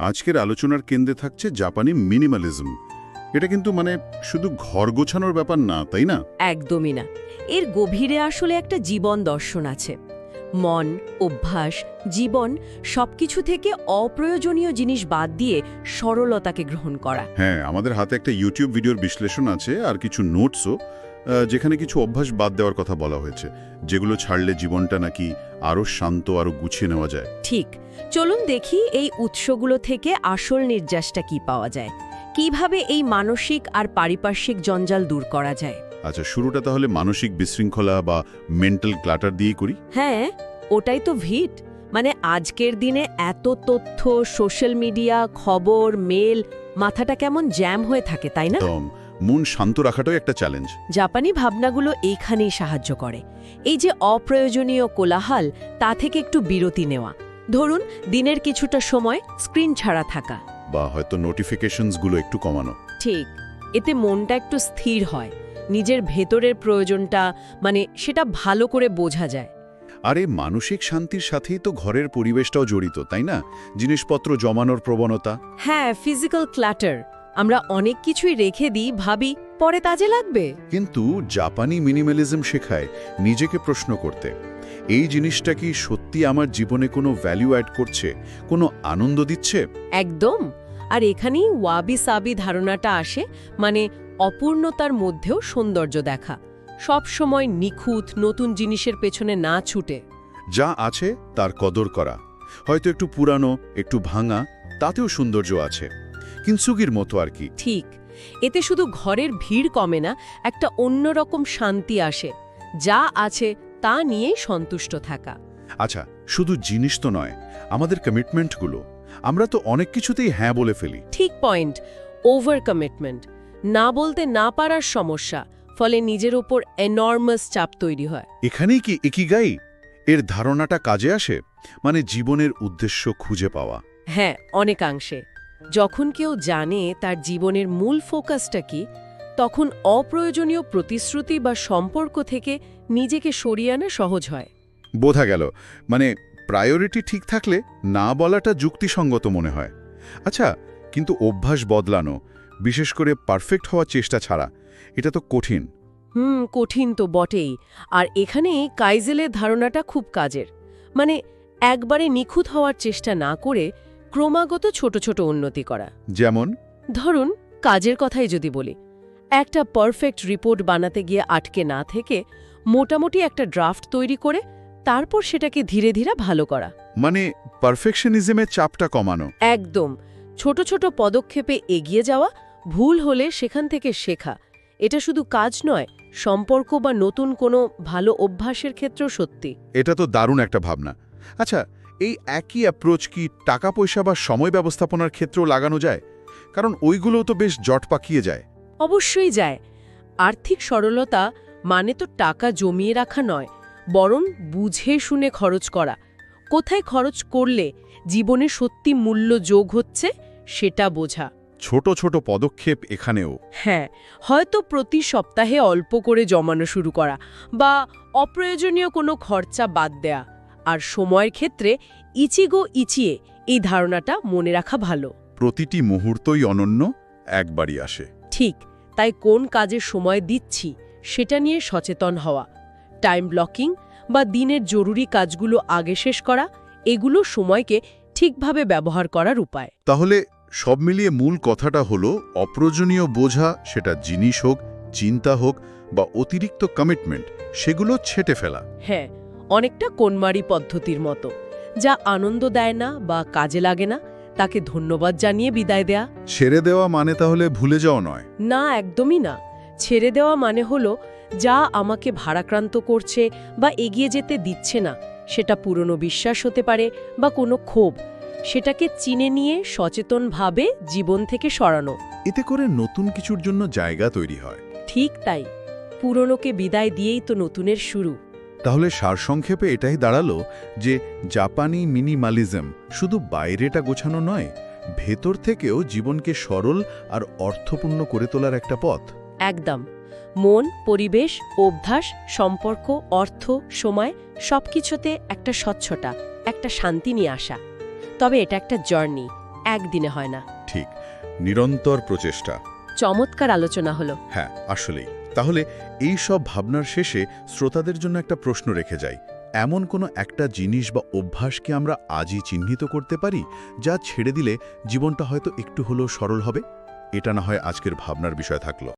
আজকের আলোচনার কেন্দ্রে থাকছে জাপানি মিনিমালিজম। এটা কিন্তু মানে শুধু ঘর গোছানোর ব্যাপার না তাই না? একদমই না। এর গভীরে আসলে একটা জীবন দর্শন আছে। মন অভ্যাস জীবন সবকিছু থেকে অপ্রয়োজনীয় জিনিস বাদ দিয়ে সরলতাকে গ্রহণ করা। হ্যাঁ আমাদের হাতে একটা ইউটিউব ভিডিওর বিশ্লেষণ আছে আর কিছু নোটসও যেখানে কিছু অভ্যাস বাদ দেওয়ার কথা বলা হয়েছে যেগুলো ছাড়লে জীবনটা নাকি আরও শান্ত আরও গুছিয়ে নেওয়া যায়। ঠিক। চলুন দেখি এই উৎসগুলো থেকে আসল নির্যাসটা কি পাওয়া যায়। কীভাবে এই মানসিক আর পারিপার্শ্বিক জঞ্জাল দূর করা যায়? আচ্ছা শুরুটা তাহলে মানসিক বিশৃঙ্খলা বা মেন্টাল ক্লাটার দিয়েই করি। হ্যাঁ ওটাই তো ভিট। মানে আজকের দিনে এত তথ্য সোশ্যাল মিডিয়া খবর মেল মাথাটা কেমন জ্যাম হয়ে থাকে তাই না? মন শান্ত রাখাটাও একটা চ্যালেঞ্জ জাপানি ভাবনাগুলো এইখানেই সাহায্য করে। এই যে অপ্রয়োজনীয় কোলাহাল তা থেকে একটু বিরতি নেওয়া। ধরুন দিনের কিছুটা সময় স্ক্রিন ছাড়া থাকা। বা হয়তো নোটিফিকেশনসগুলো একটু কমানো। ঠিক। এতে মনটা একটু স্থির হয়। নিজের ভেতরের প্রয়োজনটা মানে সেটা ভালো করে বোঝা যায়। আর মানসিক শান্তির সাথেই তো ঘরের পরিবেশটাও জড়িত তাই না? জিনিসপত্র জমানোর প্রবণতা। হ্যাঁ ফিজিক্যাল ক্ল্যাটার আমরা অনেক কিছুই রেখে দিই ভাবি পরে কাজে লাগবে। কিন্তু জাপানি মিনিমালিজম শেখায় নিজেকে প্রশ্ন করতে। এই জিনিসটা কি সত্যি আমার জীবনে কোনো ভ্যালু অ্যাড করছে কোনো আনন্দ দিচ্ছে? একদম। আর এখানেই ওয়াবি সাবি ধারণাটা আসে মানে অপূর্ণতার মধ্যেও সৌন্দর্য দেখা। সব সময় নিখুঁত নতুন জিনিসের পেছনে না ছুটে। যা আছে তার কদর করা। হয়তো একটু পুরানো একটু ভাঙা তাতেও সৌন্দর্য আছে। কিনসুগির মতো আর কি। ঠিক। এতে শুধু ঘরের ভিড় কমে না একটা অন্যরকম শান্তি আসে যা আছে তা নিয়েই সন্তুষ্ট থাকা। আচ্ছা শুধু জিনিস তো নয় আমাদের কমিটমেন্টগুলো আমরা তো অনেক কিছুতেই হ্যাঁ বলে ফেলি। ঠিক পয়েন্ট ওভার কমিটমেন্ট না বলতে না পারার সমস্যা ফলে নিজের ওপর এনর্মাস চাপ তৈরি হয়। এখানেই কি একিগাই এর ধারণাটা কাজে আসে? মানে জীবনের উদ্দেশ্য খুঁজে পাওয়া। হ্যাঁ অনেকাংশে। যখন কেউ জানে তার জীবনের মূল ফোকাসটা কি তখন অপ্রয়োজনীয় প্রতিশ্রুতি বা সম্পর্ক থেকে নিজেকে সরিয়ে আনা সহজ হয়। বোঝা গেল। মানে প্রায়োরিটি ঠিক থাকলে না বলাটা যুক্তিসঙ্গত মনে হয়। আচ্ছা কিন্তু অভ্যাস বদলানো বিশেষ করে পারফেক্ট হওয়ার চেষ্টা ছাড়া এটা তো কঠিন। হুম কঠিন তো বটেই। আর এখানে কাইজেলের ধারণাটা খুব কাজের। মানে একবারে নিখুঁত হওয়ার চেষ্টা না করে ক্রমাগত ছোট ছোট উন্নতি করা। যেমন? ধরুন কাজের কথাই যদি বলি একটা পারফেক্ট রিপোর্ট বানাতে গিয়ে আটকে না থেকে মোটামুটি একটা ড্রাফট তৈরি করে তারপর সেটাকে ধীরে ধীরে ভালো করা। মানে পারফেকশনিজমের চাপটা কমানো। একদম। ছোট ছোট পদক্ষেপে এগিয়ে যাওয়া ভুল হলে সেখান থেকে শেখা। এটা শুধু কাজ নয় সম্পর্ক বা নতুন কোনো ভালো অভ্যাসের ক্ষেত্রেও সত্যি। এটা তো দারুণ একটা ভাবনা। আচ্ছা এই একই অ্যাপ্রোচ কি টাকা পয়সা বা সময় ব্যবস্থাপনার ক্ষেত্রেও লাগানো যায়? কারণ ওইগুলোও তো বেশ জট পাকিয়ে যায়। অবশ্যই যায়। আর্থিক সরলতা মানে তো টাকা জমিয়ে রাখা নয় বরং বুঝে শুনে খরচ করা। কোথায় খরচ করলে জীবনে সত্যি মূল্য যোগ হচ্ছে সেটা বোঝা। ছোট ছোট পদক্ষেপ এখানেও। হ্যাঁ হয়তো প্রতি সপ্তাহে অল্প করে জমানো শুরু করা বা অপ্রয়োজনীয় কোনো খরচা বাদ দেয়া। আর সময়ের ক্ষেত্রে ইচিগো ইচিয়ে এই ধারণাটা মনে রাখা ভালো। প্রতিটি মুহূর্তই অনন্য একবারই আসে। ঠিক তাই কোন কাজে সময় দিচ্ছি সেটা নিয়ে সচেতন হওয়া টাইম ব্লকিং বা দিনের জরুরি কাজগুলো আগে শেষ করা এগুলো সময়কে ঠিকভাবে ব্যবহার করার উপায়। তাহলে সব মিলিয়ে মূল কথাটা হলো অপ্রয়োজনীয় বোঝা সেটা জিনিস হোক চিন্তা হোক বা অতিরিক্ত কমিটমেন্ট সেগুলো ছেটে ফেলা। হ্যাঁ অনেকটা কোনমারি পদ্ধতির মতো। যা আনন্দ দেয় না বা কাজে লাগে না তাকে ধন্যবাদ জানিয়ে বিদায় দেয়া। ছেড়ে দেওয়া মানে তাহলে ভুলে যাওয়া নয়। না একদমই না। ছেড়ে দেওয়া মানে হলো যা আমাকে ভারাক্রান্ত করছে বা এগিয়ে যেতে দিচ্ছে না সেটা পুরনো বিশ্বাস হতে পারে বা কোনো ক্ষোভ। সেটাকে চিনে নিয়ে সচেতনভাবে জীবন থেকে সরানো। এতে করে নতুন কিছুর জন্য জায়গা তৈরি হয়। ঠিক তাই। পুরনোকে বিদায় দিয়েই তো নতুনের শুরু। তাহলে সারসংক্ষেপে এটাই দাঁড়াল যে জাপানি মিনিমালিজম শুধু বাইরেটা গোছানো নয় ভেতর থেকেও জীবনকে সরল আর অর্থপূর্ণ করে তোলার একটা পথ। একদম। মন পরিবেশ অভ্যাস সম্পর্ক অর্থ সময় সবকিছুতে একটা স্বচ্ছতা একটা শান্তি নিয়ে আসা। তবে এটা একটা জার্নি একদিনে হয় না। ঠিক। নিরন্তর প্রচেষ্টা। চমৎকার আলোচনা হলো। হ্যাঁ আসলেই। তাহলে এই সব ভাবনার শেষে শ্রোতাদের জন্য একটা প্রশ্ন রেখে যাই। এমন কোনো একটা জিনিস বা অভ্যাসকে আমরা আজই চিহ্নিত করতে পারি, যা ছেড়ে দিলে জীবনটা হয়তো একটু হলেও সরল হবে? এটা না হয় আজকের ভাবনার বিষয় থাকল।